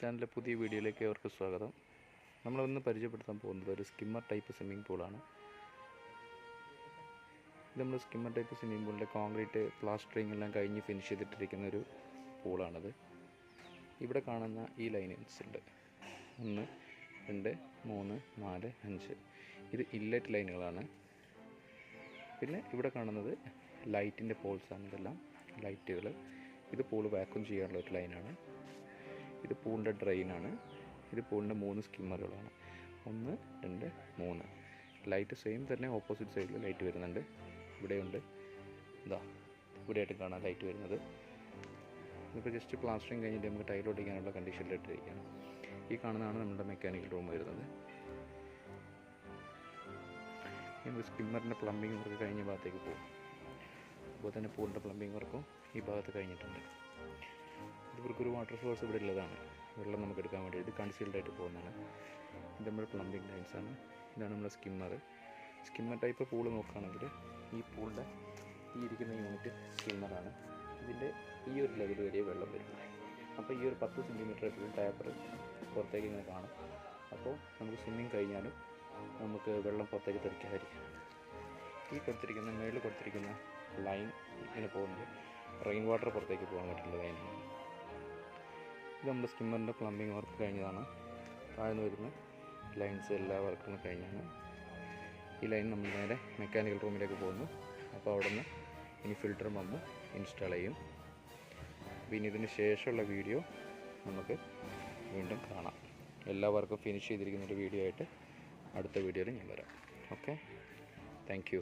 ചാനലിലെ പുതിയ വീഡിയോയിലേക്ക് അവർക്ക് സ്വാഗതം. നമ്മളിന്ന് പരിചയപ്പെടുത്താൻ പോകുന്നത് ഒരു സ്കിമ്മർ ടൈപ്പ് സ്വിമ്മിംഗ് പൂളാണ് ഇത് നമ്മൾ സ്കിമ്മർ ടൈപ്പ് സ്വിമ്മിംഗ് പൂളിന്റെ കോൺക്രീറ്റ് പ്ലാസ്റ്ററിങ് എല്ലാം കഴിഞ്ഞ് ഫിനിഷ് ചെയ്തിട്ടിരിക്കുന്ന ഒരു പൂളാണത് ഇവിടെ കാണുന്ന ഈ ലൈനൻസ് ഉണ്ട്. ഒന്ന് രണ്ട് മൂന്ന് നാല് അഞ്ച്. ഇത് ഇല്ലറ്റ് ലൈനുകളാണ് പിന്നെ ഇവിടെ കാണുന്നത് ലൈറ്റിന്റെ പോൾസാണ് ഇതെല്ലാം. ലൈറ്റുകൾ ഇത് പൂൾ വാക്വം ചെയ്യാനുള്ള ഒരു ലൈനാണ് ഇത് പൂളിന്റെ ഡ്രെയിനാണ്. ഇത് പൂളിന്റെ മൂന്ന് സ്കിമ്മറുകളാണ്. ഒന്ന് രണ്ട് മൂന്ന്. ലൈറ്റ് സെയിം തന്നെ ഓപ്പോസിറ്റ് സൈഡിൽ ലൈറ്റ് വരുന്നുണ്ട്. ഇവിടെയുണ്ട്. ഇതാ ഇവിടെയായിട്ട് കാണാം ലൈറ്റ് വരുന്നത്. ഇപ്പോൾ ജസ്റ്റ് പ്ലാസ്റ്ററിങ് കഴിഞ്ഞിട്ട് നമുക്ക് കണ്ടീഷനിലായിട്ട് കണ്ടീഷനിലിട്ടിരിക്കുകയാണ് ഈ കാണുന്നതാണ് നമ്മുടെ മെക്കാനിക്കൽ റൂം വരുന്നത്. നമുക്ക് സ്കിമ്മറിന്റെ പ്ലംബിംഗ് വർക്ക് കഴിഞ്ഞ ഭാഗത്തേക്ക് പോകും. അതുപോലെ തന്നെ പൂളിന്റെ പ്ലംബിംഗ് വർക്കും ഈ ഭാഗത്ത് കഴിഞ്ഞിട്ടുണ്ട്. ഇവർക്കൊരു വാട്ടർ സോഴ്സ് ഇവിടെ ഉള്ളതാണ്. വെള്ളം നമുക്ക് എടുക്കാൻ വേണ്ടി ഇത് കൺസീൽഡ് ആയിട്ട് പോകുന്നതാണ്. ഇത് നമ്മുടെ പ്ലംബിംഗ് ആണ്. ഇതാണ് നമ്മുടെ സ്കിമ്മർ സ്കിമ്മർ ടൈപ്പ് പൂൾ നോക്കുകയാണെങ്കിൽ ഈ പൂളിന്റെ ഈ ഇരിക്കുന്ന യൂണിറ്റ് സ്കിമ്മറാണ് ഇതിന്റെ ഈ ഒരു ലെവൽ വരെ വെള്ളം വരും അപ്പോൾ ഈ ഒരു പത്ത് സെന്റിമീറ്റർ എപ്പോഴും ടാപ്പർ പുറത്തേക്ക് ഇങ്ങനെ കാണും. അപ്പോൾ നമുക്ക് സ്വിമ്മിങ് കഴിഞ്ഞാലും നമുക്ക് വെള്ളം പുറത്തേക്ക് തെറിക്കാതിരിക്കും. ഈ കൊടുത്തിരിക്കുന്ന മേളിൽ കൊടുത്തിരിക്കുന്ന ലൈൻ ഇങ്ങനെ പോകുന്നത് റെയിൻ വാട്ടർ പുറത്തേക്ക് പോകാൻ പറ്റുന്ന ലൈനാണ് ഇത് നമ്മുടെ സ്കിമ്മറിന്റെ പ്ലംബിംഗ് വർക്ക് കഴിഞ്ഞതാണ്. താഴ്ന്നു വരുന്ന ലൈൻസ് എല്ലാ വർക്കും കഴിഞ്ഞാണ്. ഈ ലൈൻ നമ്മൾ നേരെ മെക്കാനിക്കൽ റൂമിലേക്ക് പോകുന്നു. അപ്പോൾ അവിടെ നിന്ന് ഇനി ഫിൽറ്റർ പമ്പ് ഇൻസ്റ്റാൾ ചെയ്യും. പിന്നെ ഇതിന് ശേഷമുള്ള വീഡിയോ നമുക്ക് വീണ്ടും കാണാം. എല്ലാ വർക്കും ഫിനിഷ് ചെയ്തിരിക്കുന്ന ഒരു വീഡിയോ ആയിട്ട് അടുത്ത വീഡിയോയിൽ ഞാൻ വരാം. ഓക്കെ? താങ്ക്